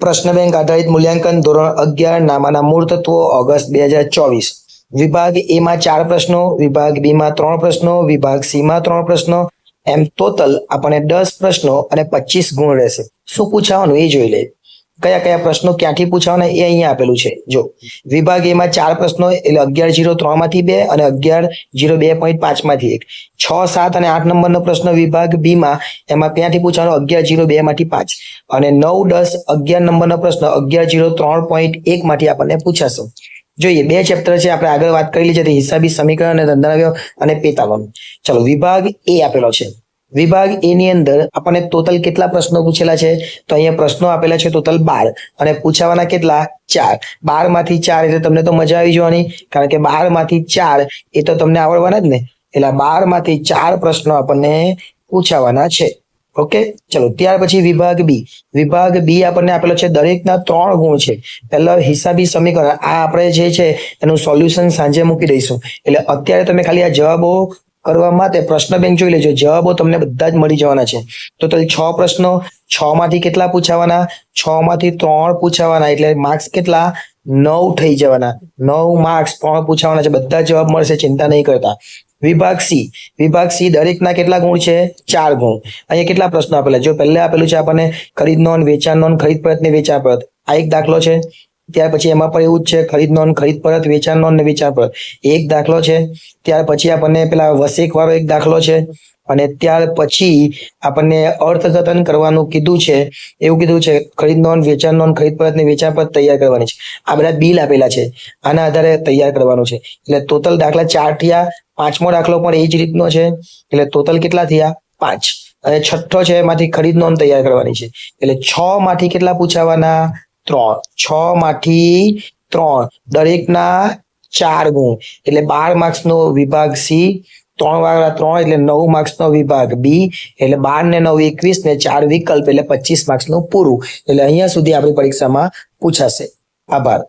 પ્રશ્ન બેંક આધારિત મૂલ્યાંકન ધોરણ અગિયાર નામાના મૂળ તત્વો ઓગસ્ટ બે હજાર ચોવીસ. વિભાગ એ માં ચાર પ્રશ્નો, વિભાગ બી માં ત્રણ પ્રશ્નો, વિભાગ સી માં ત્રણ પ્રશ્નો. એમ ટોટલ આપણને દસ પ્રશ્નો અને પચીસ ગુણ રહેશે. શું પૂછાવાનું એ જોઈ લે. કયા કયા પ્રશ્નો ક્યાંથી પૂછવાના એ અહીંયા આપેલું છે. જો, વિભાગ એમાં ચાર પ્રશ્નો એટલે અગિયાર જીરો ત્રણમાંથી બે અને અગિયાર જીરો બે પોઈન્ટ પાંચમાંથી એક. છ, સાત અને આઠ નંબરનો પ્રશ્ન વિભાગ બીમાં એમાં ક્યાંથી પૂછવાનો? અગિયાર જીરો બે માંથી પાંચ. અને નવ, દસ, અગિયાર નંબરનો પ્રશ્ન અગિયાર જીરો ત્રણ પોઈન્ટ એક માંથી આપણને પૂછાશે. જોઈએ, બે ચેપ્ટર છે, આપણે આગળ વાત કરેલી છે, તે હિસાબી સમીકરણ અને ધંધાવ્ય અને પેટાવન ચલો, વિભાગ એ આપેલો છે. વિભાગ એ ની અંદર આપણને ટોટલ કેટલા પ્રશ્નો પૂછેલા છે? તો અહીંયા પ્રશ્નો આપેલા છે ટોટલ બાર અને પૂછાવાના કેટલા? ચાર. બારમાંથી ચાર એટલે તમને તો મજા આવી જવાની, કારણ કે બારમાંથી ચાર એ તો તમને આવડવાના જ ને. એટલે બારમાંથી ચાર પ્રશ્નો આપણને પૂછાવાના છે. ઓકે? ચલો, ત્યાર પછી વિભાગ બી. વિભાગ બી આપણને આપેલો છે દરેકના ત્રણ ગુણ છે. પહેલા હિસાબી સમીકરણ. આ આપણે જે છે, એનું સોલ્યુશન સાંજે મૂકી દઈશું. એટલે અત્યારે તમે ખાલી આ જવાબો કરવા માટે પ્રશ્ન બેંક જોઈ લેજો. જવાબો તમને બધા જ મળી જવાના છે. ટોટલ છ પ્રશ્નો, છ માંથી કેટલા પૂછાવાના? છ માંથી ત્રણ પૂછાવાના, એટલે માર્ક્સ કેટલા? નવ થઈ જવાના. નવ માર્ક્સ ત્રણ પૂછાવાના છે. બધા જવાબ મળશે, ચિંતા નહીં કરતા. વિભાગ સી. વિભાગ સી દરેકના કેટલા ગુણ છે? ચાર ગુણ. અહીંયા કેટલા પ્રશ્નો આપેલા? જો પહેલા આપેલું છે આપણને ખરીદ નોંધ વેચાણ નોંધ ખરીદ પરત ને વેચાણ પરત. આ એક દાખલો છે. ત્યાર પછી એમાં પણ એવું જ છે, ખરીદ નોન ખરીદ પરત, વેચાણ નોન ને વેચાણ પરત. એક દાખલો છે, ત્યાર પછી આપણને પેલા વસેક વાળો એક દાખલો છે અને ત્યાર પછી આપણને અર્થઘટન કરવાનું કીધું છે, એવું કીધું છે, ખરીદ નોંધ, વેચાણ નોંધ, ખરીદ પરત ને વેચાણ પરત તૈયાર કરવાની છે. આ બધા બિલ આપેલા છે, આના આધારે તૈયાર કરવાનું છે. એટલે ટોટલ દાખલા ચાર થયા, પાંચમો દાખલો પણ એ જ રીતનો છે. એટલે ટોટલ કેટલા થયા? પાંચ. અને છઠ્ઠો છે, એમાંથી ખરીદ નોંધ તૈયાર કરવાની છે. એટલે છ માંથી કેટલા પૂછાવાના? ત્રણ. છ માંથી ત્રણ. દરેકના ચાર ગુણ. એટલે બાર માર્ક્સ નો વિભાગ સી, ત્રણ વાળા ત્રણ એટલે નવ માર્ક્સ નો વિભાગ બી, એટલે બાર ને નવ એકવીસ ને ચાર વિકલ્પ એટલે પચીસ માર્ક્સનું પૂરું. એટલે અહીંયા સુધી આપણી પરીક્ષામાં પૂછાશે. આભાર.